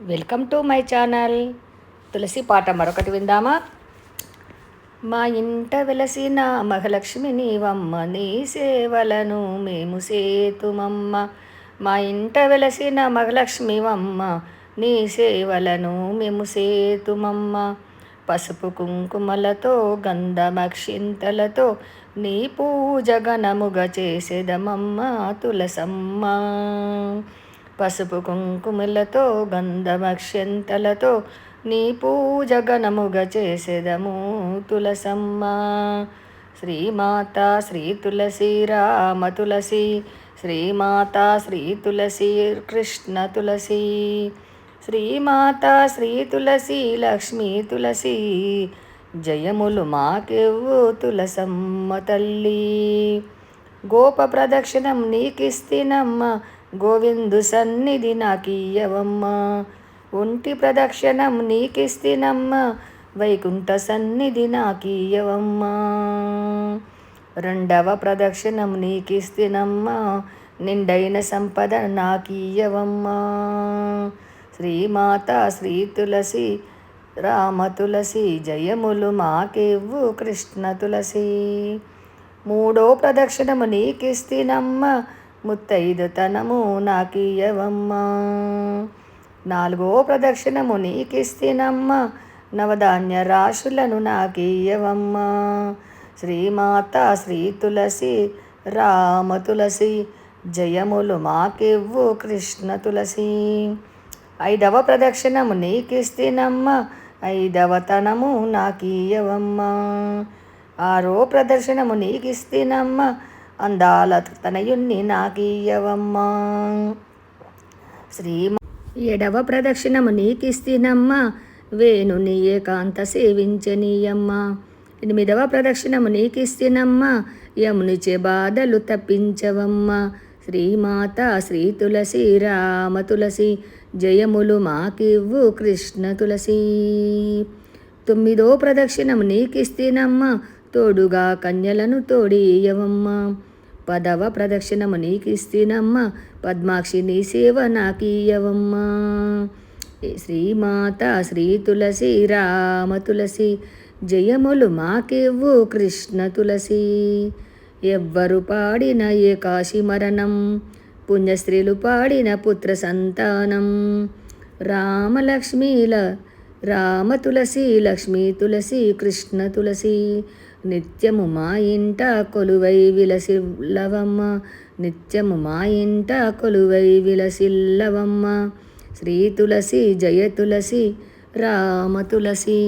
Welcome to my channel. తులసి పాట మరొకటి విందామా? మా ఇంట వెలసిన మహలక్ష్మి నీవమ్మ నీ సేవలను మేము సేతుమమ్మ. మా ఇంట వెలసిన మహలక్ష్మివమ్మ నీ సేవలను మేము సేతుమమ్మ. పసుపు కుంకుమలతో గంధమక్షింతలతో నీ పూజ ఘనముగ చేసేదమమ్మ తులసమ్మ. పసుపు కుంకుమలతో గంధమక్షంతలతో నీ పూజ గణముగా చేసెదము తులసమ్మ. శ్రీమాత శ్రీ తులసి రామ తులసి శ్రీమాత శ్రీ తులసి కృష్ణ తులసి శ్రీమాత శ్రీ తులసి లక్ష్మీ తులసి జయములు మాకెవ్వు తులసమ్మ తల్లి. గోప ప్రదక్షిణం నీకిస్తినమ్మ గోవిందు సన్నిధి నాకీయవమ్మా. ఒంటి ప్రదక్షిణం నీకిస్తినమ్మ. వైకుంఠ సన్నిధి నాకీయవమ్మా. రెండవ ప్రదక్షిణం నీకిస్తినమ్మ. నిండైన సంపద నాకీయవమ్మా. శ్రీమాత శ్రీ తులసి రామ తులసి జయములు మాకివ్వు కృష్ణ తులసి. మూడో ప్రదక్షిణము నీకిస్తినమ్మ. ముత్తైదుతనము నాకీయవమ్మ నాలుగో ప్రదక్షిణము నీకిస్తినమ్మ. నవధాన్య రాశులను నాకీయవమ్మ శ్రీమాత శ్రీ తులసి రామ తులసి జయములు మాకివ్వు కృష్ణ తులసి. ఐదవ ప్రదక్షిణము నీకిస్తినమ్మ. ఐదవ తనము నాకీయవమ్మ ఆరో ప్రదర్శనము నీకిస్తినమ్మ. అందాల తనయుణ్ణి నాకీయవమ్మా శ్రీ ఎడవ ప్రదక్షిణము నీకిస్తినమ్మ. వేణుని ఏకాంత సేవించనీయమ్మ. ఎనిమిదవ ప్రదక్షిణము నీకిస్తినమ్మ. యమునిచే బాధలు తప్పించవమ్మ. శ్రీమాత శ్రీ తులసి రామ తులసి జయములు మాకివ్వు కృష్ణ తులసి. తొమ్మిదో ప్రదక్షిణం నీకిస్తినమ్మా. తోడుగా కన్యలను తోడీయవమ్మ. పదవ ప్రదక్షిణము నీకిస్తేనమ్మ పద్మాక్షి నీ సేవ నాకీయవమ్మ. శ్రీమాత శ్రీ తులసి రామ తులసి జయములు మాకివ్వు కృష్ణ తులసి. ఎవ్వరు పాడిన ఏకాశి మరణం పుణ్యస్త్రీలు పాడిన పుత్ర సంతానం. రామలక్ష్మీల రామ తులసి లక్ష్మీ తులసి కృష్ణ తులసి నిత్యము మా ఇంట కొలువై విలసిల్లవమ్మ. నిత్యము మా ఇంట కొలువై విలసిల్లవమ్మ. శ్రీ తులసి జయ తులసి రామ తులసి.